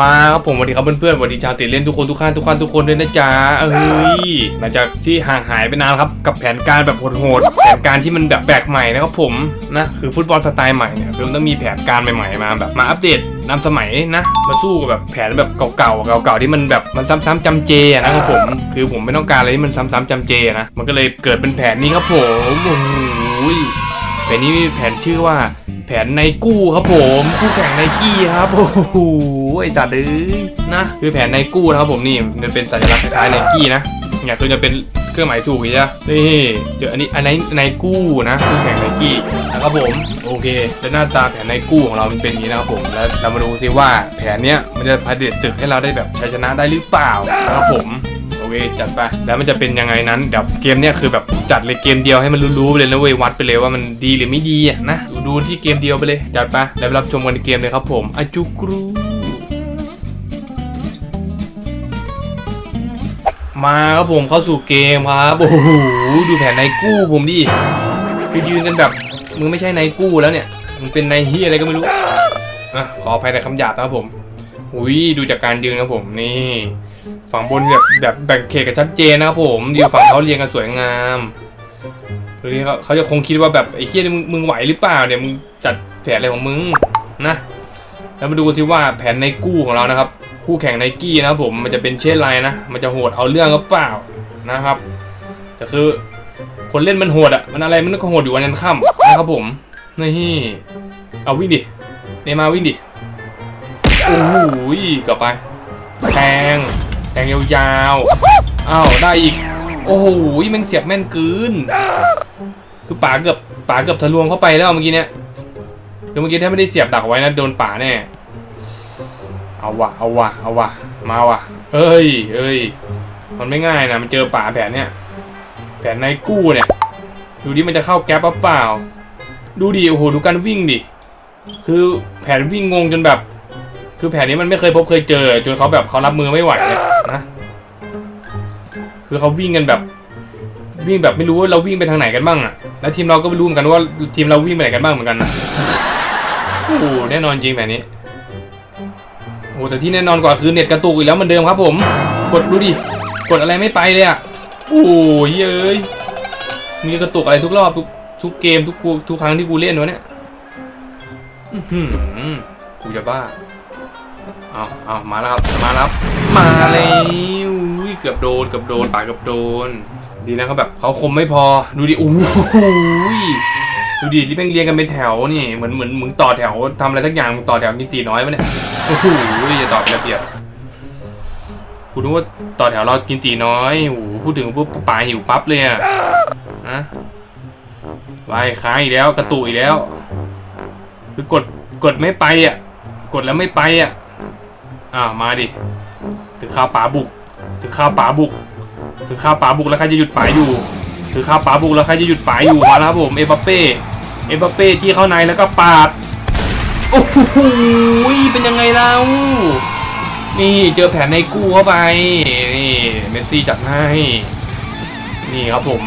มาครับผมสวัสดีครับเพื่อนๆสวัสดีชาวติดเล่นทุกคนทุกท่านทุกท่านทุกคนด้วยนะจ๊ะเอ้ยหลังจากที่ห่างหายไปนานครับกับแผนการแบบโหดๆแผนการที่มันแบบแปลกใหม่นะครับผมนะคือฟุตบอลสไตล์ใหม่เนี่ยคือมันต้องมีแผนการใหม่ๆมาแบบมาอัปเดตนำสมัยนะ มาสู้กับแบบแผนแบบเก่าๆเก่าๆที่มันแบบมันซ้ำๆจำเจนะครับผม คือผมไม่ต้องการอะไรที่มันซ้ำๆจำเจนะมันก็เลยเกิดเป็นแผนนี้ครับผมโอ้โห แผนนี้มีแผนชื่อว่า แผนไนกู้ครับผมคู่แข่งไนกี้ครับโอ้โหไอ้จัดเลยนะคือแผนไนกู้นะครับผมนี่มันเป็นสัญลักษณ์คล้ายไนกี้นะเนี่ยคือจะเป็นเครื่องหมายถูกใช่ไหมนี่เดี๋ยวอันนี้อันไหนไนกู้นะคู่แข่งไนกี้นะครับผมโอเค แล้วหน้าตาแผนไนกู้ของเรามันเป็นอย่างนี้นะครับผมแล้วเรามาดูซิว่าแผนเนี้ยมันจะพาเดชศึกให้เราได้แบบชัยชนะได้หรือเปล่านะครับผมโอเคจัดไปแล้วมันจะเป็นยังไงนั้นเดี๋ยวเกมเนี้ยคือแบบ จัดเลยเกมเดียวให้มันรู้ๆไปเลยนะเว้ยวัดไปเลยว่ามันดีหรือไม่ดีอะนะดูที่เกมเดียวไปเลยจัดไปแล้วรับชมกันในเกมเลยครับผมอาจุกรูมาครับผมเข้าสู่เกมครับโอ้โหดูแผนในกู้ผมดิคือยืนกันแบบมึงไม่ใช่ในกู้แล้วเนี่ยมึงเป็นในเฮียอะไรก็ไม่รู้อะขออภัยในคำหยาบนะครับผมอุ้ยดูจากการยืนครับผมนี่ฝั่งบนแบบแบบแบ่งเขตกันชัดเจนนะครับผมดีฝั่งเขาเรียงกันสวยงาม หรือเขาเขาจะคงคิดว่าแบบไอ้เฮียนี่มึงมึงไหวหรือเปล่าเนี่ยมึงจัดแผนอะไรของมึงนะ แล้วมาดูกันสิว่าแผนในกู้ของเรานะครับ คู่แข่งไนกี้นะครับผมมันจะเป็นเช่นไรนะ มันจะโหดเอาเรื่องหรือเปล่านะครับแต่คือคนเล่นมันโหดอะมันอะไรมันก็โหดอยู่วันยันค่ำนะครับผมนี่เอาวิ่งดิเนมาวิ่งดิโอ้โหกลับไปแทงแทงยาวๆอ้าวได้อีก โอ้โหแม่งเสียบแม่นเกินคือป่าเกือบป่าเกือบทะลวงเข้าไปแล้วเมื่อกี้เนี่ยคือเมื่อกี้ถ้าไม่ได้เสียบดักไว้นะโดนป่าแน่เอาวะเอาวะเอาวะมาวะเอ้ยเอ้ยมันไม่ง่ายนะมันเจอป่าแผนเนี่ยแผนในกู้เนี่ยดูดิมันจะเข้าแก๊ปเปล่า ดูดิโอ้โหดูการวิ่งดิคือแผนวิ่งงงจนแบบ คือแผนนี้มันไม่เคยพบเคยเจอ จนเขาแบบเขารับมือไม่ไหวเนี่ยนะ คือเขาวิ่งกันแบบ วิ่งแบบไม่รู้ว่าเราวิ่งไปทางไหนกันบ้างอะแล้วทีมเราก็ไม่รู้เหมือนกันว่าทีมเราวิ่งไปไหนกันบ้างเหมือนกันนะโอ้โหแน่นอนจริงแบบนี้โอ้แต่ที่แน่นอนกว่าคือเน็ตกระตุกอีกแล้วเหมือนเดิมครับผม กดดูดิ กดอะไรไม่ไปเลยอะโอ้ยเย้ยมีกระตุกอะไรทุกรอบทุกทุกเกมทุกทุกครั้งที่กูเล่นวะเนี่ยอื้อหือกูจะบ้า เอาเอามาแล้วครับ มาแล้วมาแล้วอุ้ยเกือบโดนเกือบโดนป่าเกือบโดน ดีนะครับแบบเขาคมไม่พอดูดิโอ้ยดูดิที่แม่งเรียงกันเป็นแถวนี่เหมือนเหมือนมึงต่อแถวทำอะไรสักอย่างมึงต่อแถวกินตีน้อยปะเนี่ยโอ้โหอย่าตอบระเบียบกูนึกว่าต่อแถวเรากินตีน้อยโอ้โหพูดถึงปุ๊บป่าหิวปั๊บเลยอะนะวายค้างอีกแล้วกระตุกอีกแล้วคือกดกดไม่ไปอะ กดแล้วไม่ไปอะ อ้ามาดิ ถึงข้าวป๋าบุก ถึงข้าวป๋าบุก ถึงข้าวป๋าบุกแล้วใครจะหยุดป๋าอยู่ ถึงข้าวป๋าบุกแล้วใครจะหยุดป๋าอยู่มาแล้วครับผมเอมบัปเป้ เอมบัปเป้ที่เข้าในแล้วก็ปาด โอ้โหเป็นยังไงเล่านี่เจอแผนในกู้เข้าไป นี่เมสซี่จัดให้ นี่ครับผม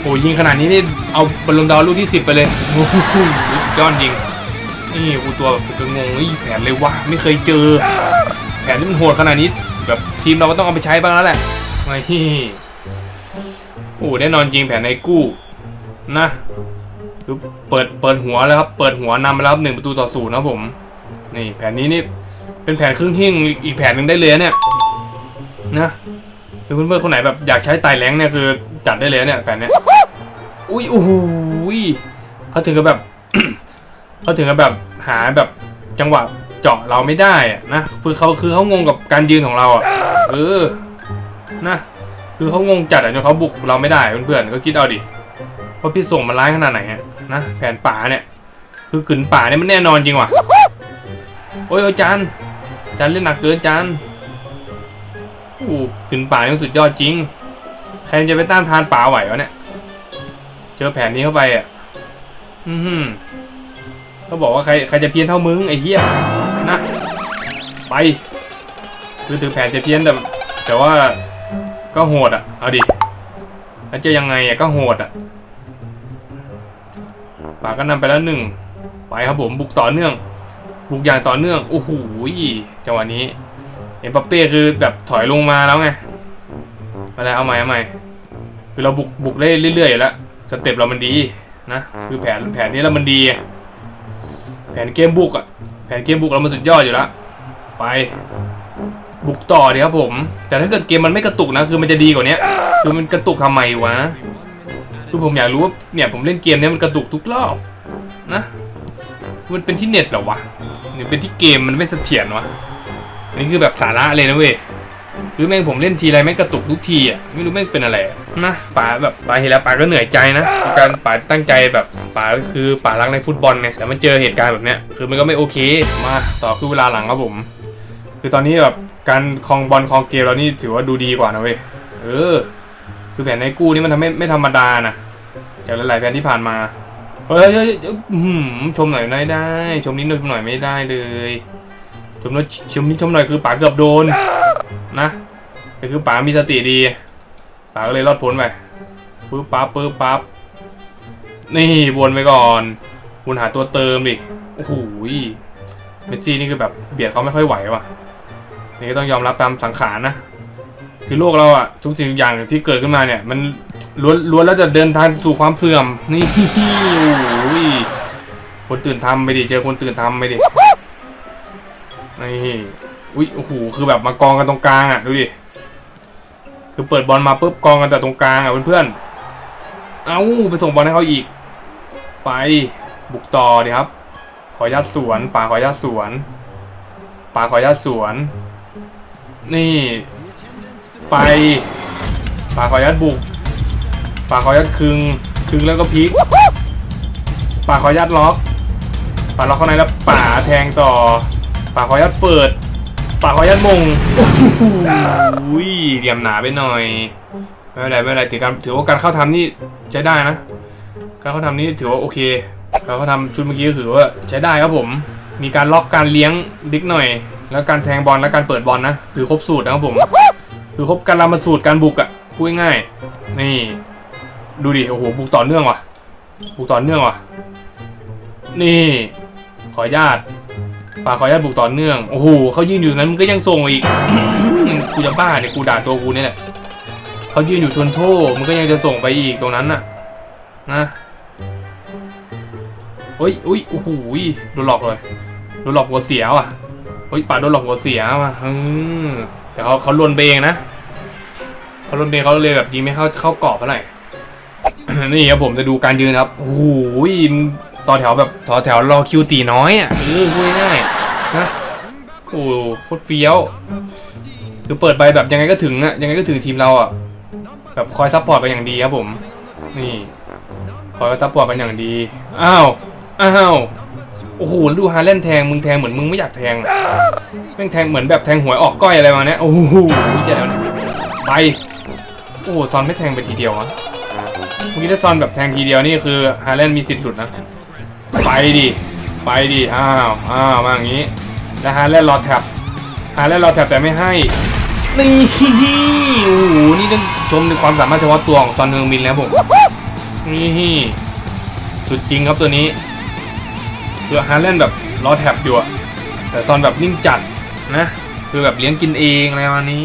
โอ้ยิงขนาดนี้นี่เอาบอลลูนดาวลูกที่สิบไปเลยโอ้โหยอดจริง นี่กูตัวแบบก็งงไอ้แผนเลยว่ะไม่เคยเจอ แผนที่มันโหดขนาดนี้ แบบทีมเราก็ต้องเอาไปใช้บ้างแล้วแหละไอ้ที่โอ้แน่นอนจริงแผนในกู้นะเปิดเปิดหัวแล้วครับ เปิดหัวนำไปแล้วครับหนึ่งประตูต่อศูนย์นะผม นี่แผนนี้นี่เป็นแผนครึ่งหิ่งอีกแผนหนึ่งได้เลยเนี่ยนะคือเพื่อนๆคนไหนแบบอยากใช้ไตแรงเนี่ยคือจัดได้เลยเนี่ยแผนเนี้ยอุ้ยโอ้โหยเขาถึงกับแบบ เขาถึงกับแบบหาแบบจังหวะเจาะเราไม่ได้อะนะคือเขาคือเขางงกับการยืนของเราอะเออนะคือเขางงจัดอะจนเขาบุกเราไม่ได้เพื่อนๆก็คิดเอาดิว่าพี่ส่งมันร้ายขนาดไหนอะนะแผนป่าเนี่ยคือกึนป่าเนี่ยมันแน่นอนจริงว่ะโอ้ยโอ้ยจานจานเล่นหนักเกินจานอู้กึนป่านี่มันสุดยอดจริงใครจะไปต้านทานป่าไหววะเนี่ยเจอแผนนี้เข้าไปอะอือหือ เขาบอกว่าใครใครจะเพี้ยนเท่ามึงไอ้เหี้ยนะไปคือถึงแผนจะเพี้ยนแต่แต่ว่าก็โหดอะเอาดิแล้วจะยังไงอะก็โหดอะป่าก็นำไปแล้วหนึ่งไปครับผมบุกต่อเนื่อง บุกอย่างต่อเนื่องโอ้โหจังหวะนี้เอ็มบัปเป้คือแบบถอยลงมาแล้วไงมาแล้วเอาใหม่เอาใหม่คือเราบุกบุกได้เรื่อยๆอยู่แล้วสเต็ปเรามันดีนะคือแผนแผนนี้เรามันดี แผนเกมบุกอะแผนเกมบุกเรามันสุดยอดอยู่แล้วไป บุกต่อดีครับผม แต่ถ้าเกิดเกมมันไม่กระตุกนะคือมันจะดีกว่านี้คือมันกระตุกทำไมวะคือผมอยากรู้ว่าเนี่ยผมเล่นเกมเนี้ยมันกระตุกทุกรอบนะมันเป็นที่เน็ตเหรอวะหรือเป็นที่เกมมันไม่เสถียรวะนนี้คือแบบสาระเลยนะเว้ย คือแม่งผมเล่นทีไรแม่งกระตุกทุกทีอะไม่รู้แม่งเป็นอะไรนะป๋าแบบป๋าเห็นแล้วป๋าก็เหนื่อยใจนะการป๋าตั้งใจแบบป๋าคือป๋ารักในฟุตบอลไงแต่มันเจอเหตุการณ์แบบเนี้ยคือมันก็ไม่โอเคมาต่อคือเวลาหลังครับผม คือตอนนี้แบบการคลองบอลคลองเกมเรานี่ถือว่าดูดีกว่านะเว้ยเออ คือแผนในกู้นี่มันทำให้ไม่ธรรมดานะจากหลายๆแผนที่ผ่านมาเฮ้ยเฮ้ยเฮ้ยอื้อชมหน่อยไม่ได้ ชมนิดชมหน่อยไม่ได้เลย ชมนิดชมนิดชมหน่อยคือป๋าเกือบโดน นะแต่คือป๋ามีสติดีป๋าก็เลยรอดพ้นไปปึ๊บปั๊บปึ๊บปั๊บนี่วนไปก่อนวนหาตัวเติมดิโอ้โหเมสซี่นี่คือแบบเบียดเขาไม่ค่อยไหวว่ะนี่ก็ต้องยอมรับตามสังขารนะคือโลกเราอะทุกสิ่งทุกอย่างที่เกิดขึ้นมาเนี่ย มันล้วนล้วนแล้วจะเดินทางสู่ความเสื่อมนี่โอ้ยคนตื่นทำไปดิเจอคนตื่นทำไปดินี่ อุ้ยโอ้โหคือแบบมากองกันตรงกลางอะดูดิคือเปิดบอลมาปุ๊บกองกันแต่ตรงกลางอะเพื่อนๆเอ้าไปส่งบอลให้เขาอีก ไปบุกต่อดีครับ ขอญาตสวน ป่าขอญาตสวน ป่าขอญาตสวน นี่ ไป ป่าขอญาตบุก ป่าขอญาตคึงคึงแล้วก็พลิก ป่าขอญาตล็อก ป่าล็อกเข้าในแล้วป่าแทงต่อ ป่าขอญาตเปิด ป่าขออนุญาตมงอุ้ยเหลี่ยมหนาไปหน่อย ไม่เป็นไรไม่เป็นไรถือการถือว่าการเข้าทำนี่ใช้ได้นะ การเข้าทำนี่ถือว่าโอเค การเข้าทำชุดเมื่อกี้ก็คือว่าใช้ได้ครับผม มีการล็อกการเลี้ยงดิกหน่อย แล้วการแทงบอลและการเปิดบอลนะคือครบสูตรนะครับผมคือครบการลามาสูตรการบุกอะ่ะพูดง่ายๆนี่ ดูดิโอ้โหบุกต่อเนื่องว่ะบุกต่อเนื่องว่ะ นี่ ขออนุญาต ป่าขออนุญาตบุกต่อเนื่อง โอ้โหเขายืนอยู่ตรงนั้นมึงก็ยังส่งอีก กูจะบ้าเนี่ยกูด่าตัวกูเนี่ยแหละเขายืนอยู่ทนโทษมึงก็ยังจะส่งไปอีกตรงนั้นน่ะ นะเฮ้ยอุ้ยโอ้โหโดนหลอกเลยโดนหลอกหัวเสียว่ะเฮ้ยป่าโดนหลอกหัวเสียว่ะเออแต่เขาเขาลวนเองนะเขาลวนเองเขาเลยแบบยิงไม่เข้าเข้ากรอบเท่าไหร่นี่ครับผมจะดูการยืนครับโอ้โหย ต่อแถวแบบต่อแถวรอคิวตีน้อยอะเออพูดง่ายๆนะโอ้โหโคตรเฟี้ยวคือเปิดไปแบบยังไงก็ถึงอะยังไงก็ถึงทีมเราอะแบบคอยซัพพอร์ตไปอย่างดีครับผม นี่คอยซัพพอร์ตกันอย่างดีอ้าวอ้าวโอ้โหดูฮาเล่นแทงมึงแทงเหมือนมึงไม่อยากแทงอะแม่งแทงเหมือนแบบแทงหวยออกก้อยอะไรมาเนี้ยโอ้โหเจ๋งไปโอ้โหซอนไม่แทงไปทีเดียวอะเมื่อกี้ถ้าซอนแบบแทงทีเดียวนี่คือฮาเล่นมีสิทธิ์หลุดนะ ไปดิไปดิอ้าวอ้าวมาอย่างนี้แล้วฮาเล่นรอแท็บฮาเล่นรอแท็บแต่ไม่ให้นี่โอ้โหนี่ต้องชมในความสามารถเฉพาะตัวของซอนเฮงมินแล้วผมนี่สุดจริงครับตัวนี้คือฮาร์แลนด์แบบรอแท็บอยู่อะแต่ซอนแบบนิ่งจัดนะคือแบบเลี้ยงกินเองอะไรประมานี้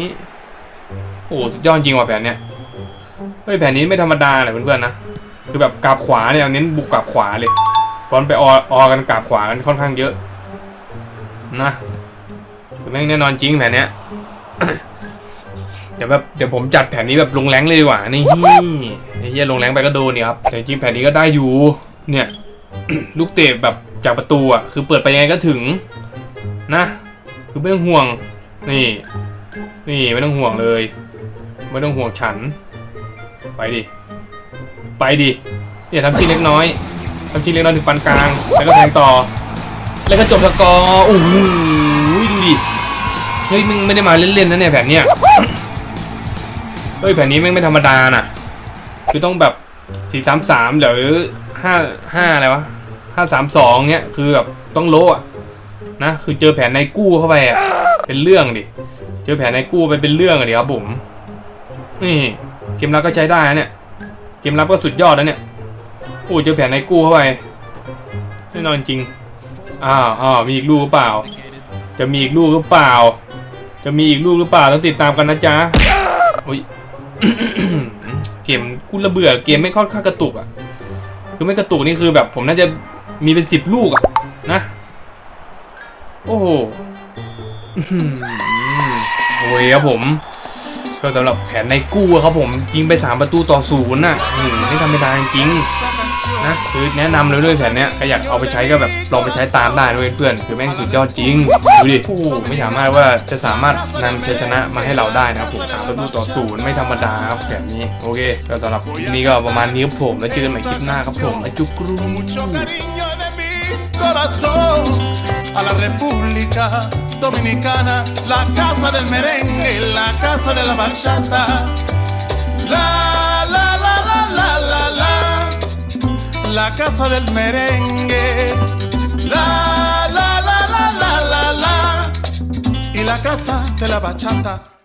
โอ้โหสุดยอดจริงว่ะแผนเนี้ยเฮ้ยแผนนี้ไม่ธรรมดาเลยเพื่อนๆนะคือแบบกราบขวาเนี่ยเน้นบุกกราบขวาเลย ตอนไปออออกันกาบขวากันค่อนข้างเยอะ นะคือแม่งแน่นอนจริงแผนเนี้ยเดี๋ยวแบบเดี๋ยวผมจัดแผนนี้แบบลงแรงเลยดีกว่านี่ไอ้เหี้ยลงแรงไปก็โดนเนี่ยครับแต่จริงแผนนี้ก็ได้อยู่ เนี่ย ลูกเตะแบบจากประตูอะคือเปิดไปยังไงก็ถึง นะคือไม่ต้องห่วง นี่ นี่ไม่ต้องห่วงเลย ไม่ต้องห่วงฉัน ไปดิ ไปดิเนี่ยทำชิ้นเล็กน้อย ทำชิ้นเล็กน้อยถึงปานกลาง แล้วก็แทงต่อ แล้วก็จบสกอร์โอ้โหดูดิ เฮ้ยมึงไม่ได้มาเล่นๆนะเนี่ยแผนเนี้ยเฮ้ยแผนนี้แม่งไม่ธรรมดาน่ะ คือต้องแบบสี่สามสามหรือห้าห้าอะไรวะห้าสามสองเนี้ยคือแบบต้องโลอะนะคือเจอแผนในกู้เข้าไปอะเป็นเรื่องดิเจอแผนในกู้ไปเป็นเรื่องอะดิครับผมนี่เกมรับก็ใช้ได้นะเนี่ยเกมรับก็สุดยอดแล้วเนี่ย โอ้เจอแผนในกู้เข้าไปแน่นอนจริง อ้าวอ้าวมีอีกลูกหรือเปล่า จะมีอีกลูกหรือเปล่า จะมีอีกลูกหรือเปล่าต้องติดตามกันนะจ๊ะโอ้ยเกมกูระเบื่อเกมไม่ค่อนข้างกระตุกอะคือไม่กระตุกนี่คือแบบผมน่าจะมีเป็นสิบลูกอะนะ โอ้โหโอ้ยครับผม ก็สำหรับแผนในกู้อะครับผมยิงไป3ประตูต่อศูนย์น่ะไม่ธรรมดาจริง นะคือแนะนำเลยด้วยแผนเนี้ยใครอยากเอาไปใช้ก็แบบลองไปใช้ตามได้ด้วยเพื่อนคือแม่งสุดยอดจริงดูดิโอ้โหไม่สามารถว่าจะสามารถนำชัยชนะมาให้เราได้นะครับผมสามประตูต่อศูนย์ไม่ธรรมดาครับแผนนี้โอเคก็สำหรับคลิปนี้ก็ประมาณนี้ครับผมแล้วเจอกันใหม่คลิปหน้าครับผมไอจุกกรู mucho cariño de mi corazón a la República Dominicana, la casa del merengue, la casa de la bachata. La, la, la, la casa del merengue. La, la, la, la, la, la, la, y la casa de la bachata.